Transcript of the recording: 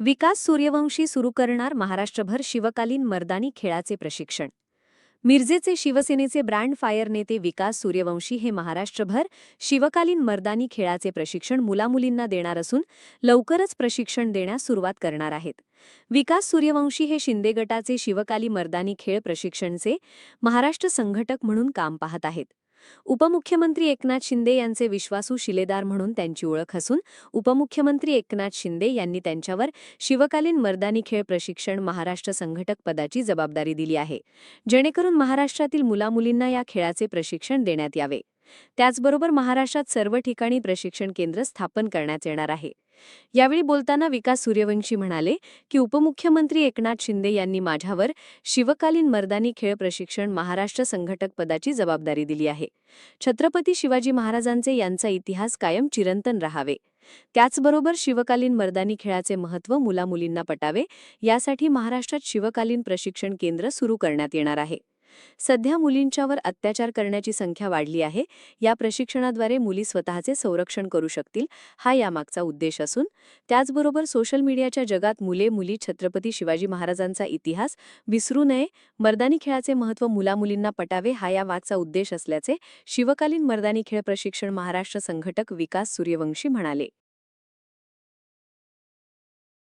विकास सूर्यवंशी सुरू करणार महाराष्ट्रभर शिवकालीन मर्दानी खेळाचे प्रशिक्षण. मिरजेचे शिवसेनेचे ब्रँड फायर नेते विकास सूर्यवंशी हे महाराष्ट्रभर शिवकालीन मर्दानी खेळाचे प्रशिक्षण मुलामुलींना देणार असून लवकरच प्रशिक्षण देण्यास सुरुवात करणार आहेत. विकास सूर्यवंशी हे शिंदे गटाचे शिवकाली मर्दानी खेळ प्रशिक्षणचे महाराष्ट्र संघटक म्हणून काम पाहत आहेत. उपमुख्यमंत्री एकनाथ शिंदे यांचे विश्वासू शिलेदार म्हणून त्यांची ओळख असून उपमुख्यमंत्री एकनाथ शिंदे यांनी त्यांच्यावर शिवकालीन मर्दानी खेळ प्रशिक्षण महाराष्ट्र संघटक पदाची जबाबदारी दिली आहे. जेणेकरून महाराष्ट्रातील मुलामुलींना या खेळाचे प्रशिक्षण देण्यात यावे. त्याचबरोबर महाराष्ट्रात सर्व ठिकाणी प्रशिक्षण केंद्र स्थापन करण्यात येणार आहे. यावेळी बोलताना विकास सूर्यवंशी म्हणाले की उपमुख्यमंत्री एकनाथ शिंदे यांनी माझ्यावर शिवकालीन मर्दानी खेळ प्रशिक्षण महाराष्ट्र संघटक पदाची जबाबदारी दिली आहे. छत्रपती शिवाजी महाराजांचे यांचा इतिहास कायम चिरंतन राहावे. त्याचबरोबर शिवकालीन मर्दानी खेळाचे महत्त्व मुलामुलींना पटावे यासाठी महाराष्ट्रात शिवकालीन प्रशिक्षण केंद्र सुरू करण्यात येणार आहे. सध्या मुलींच्यावर अत्याचार करण्याची संख्या वाढली आहे. या प्रशिक्षणाद्वारे मुली स्वतःचे संरक्षण करू शकतील हा यामागचा उद्देश असून त्याचबरोबर सोशल मीडियाच्या जगात मुले मुली छत्रपती शिवाजी महाराजांचा इतिहास विसरू नये मर्दानी खेळाचे महत्त्व मुलामुलींना पटावे हा या मागचा उद्देश असल्याचे शिवकालीन मर्दानी खेळ प्रशिक्षण महाराष्ट्र संघटक विकास सूर्यवंशी म्हणाले.